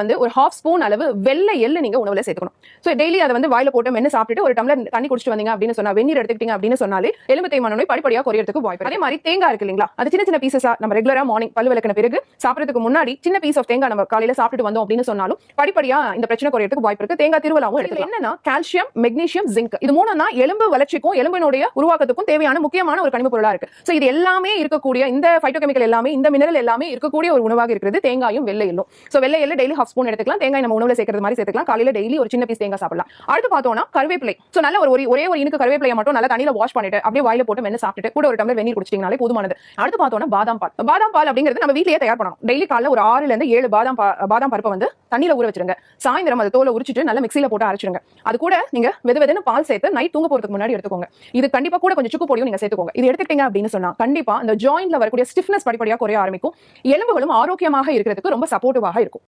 வந்து ஒரு half spoon அளவு வெள்ளை எள்ளு நீங்க உணவுல சேர்த்துக்கணும். ஸோ டெய்லி அதை வந்து வாயில போட்டு மென்னு சாப்பிட்டுட்டு ஒரு டம்ளர் தண்ணி குடிச்சிட்டு வந்தீங்க அப்படின்னு சொன்னா வெந்நீர் எடுத்துக்கிட்டீங்க அப்படின்னு சொன்னாலே எலும்பு தேய்மான நோய் படிப்படியா குறையறதுக்கு வாய்ப்பு அதே மாதிரி தேங்காய் இருக்கு இல்லைங்களா? அது சின்ன சின்ன பீசஸா நம்ம ரெகுலரா மார்னிங் பல் விளக்கின பிறகு சாப்பிடறதுக்கு முன்னாடி சின்ன பீஸ் ஆஃப் தேங்காய் நம்ம காலையில சாப்பிட்டு வந்தோம் அப்படின்னு சொன்னாலும் படிப்படியா இந்த பிரச்சனை குறையறதுக்கு வாய்ப்பு இருக்கு. தேங்காய் திருவிழாவும் எடுத்து என்னன்னா கால்சியம் மெக்னீசியம் ஜிங்க் இது மூலம் தான் எலும்பு வளர்ச்சிக்கும் எலும்பினுடைய உருவாக்கத்துக்கும் தேவையான முக்கியமான ஒரு கனிம பொருளா இருக்கு. சோ இது எல்லாமே இருக்கக்கூடிய இந்த பைட்டோகெமிக்கல் எல்லாமே இந்த மினரல் எல்லாமே இருக்கக்கூடிய ஒரு உணவாக இருக்கிறது தேங்காயும் வெள்ளை எள்ளும். சோ வெள்ளை டெய்லி டெய்லி ஹாஃப் ஸ்பூன் எடுத்துக்கலாம். தேங்காய் நம்ம உணவுல சேர்க்கறது மாதிரி சேர்த்துக்கலாம். காலையில டெய்லி ஒரு சின்ன பீஸ் தேங்காய் சாப்பிடலாம். அடுத்து பார்த்தோம்னா கருவேப்பிலை. சோ நல்ல ஒரு ஒரே ஒரு இனுக்கு கருவேப்பிலையை மட்டும் நல்லா தண்ணியில வாஷ் பண்ணிட்டு அப்படியே வாயில போட்டு மென்னு சாப்பிட்டு கூட ஒரு டம்ளர் வெந்நீர் குடிச்சிட்டீங்கனாலே போதுமானது. அடுத்து பார்த்தோம்னா பாதாம் பால். பாதாம் பால் அப்படிங்கிறது நம்ம வீட்லயே தயார் பண்ணணும். டெய்லி காலைல ஒரு ஆறுல இருந்து ஏழு பாதாம் பா- பாதாம் பருப்பை வந்து தண்ணியில ஊற வச்சிருங்க. சாயந்தரம் அதை தோலை உரிச்சிட்டு நல்லா மிக்சியில போட்டு அரைச்சிருங்க அது கூட நீங்க வெது வெதுன்னு பால் சேர்த்து நைட் தூங்க போறதுக்கு முன்னாடி எடுத்துக்கோங்க. இது கண்டிப்பா கூட கொஞ்சம் சுக்கு பொடியும் நீங்க சேர்த்துக்கோங்க. இது எடுத்துக்கிட்டீங்க அப்படின்னு சொன்னா கண்டிப்பா அந்த ஜாயின்ட்ல வரக்கூடிய ஸ்டிஃப்னஸ் படிப்படியா குறைய ஆரம்பிக்கும். எலும்புகளும் ஆரோக்கியமாக இருக்கிறதுக்கு ரொம்ப சப்போர்ட்டிவாக இருக்கும்.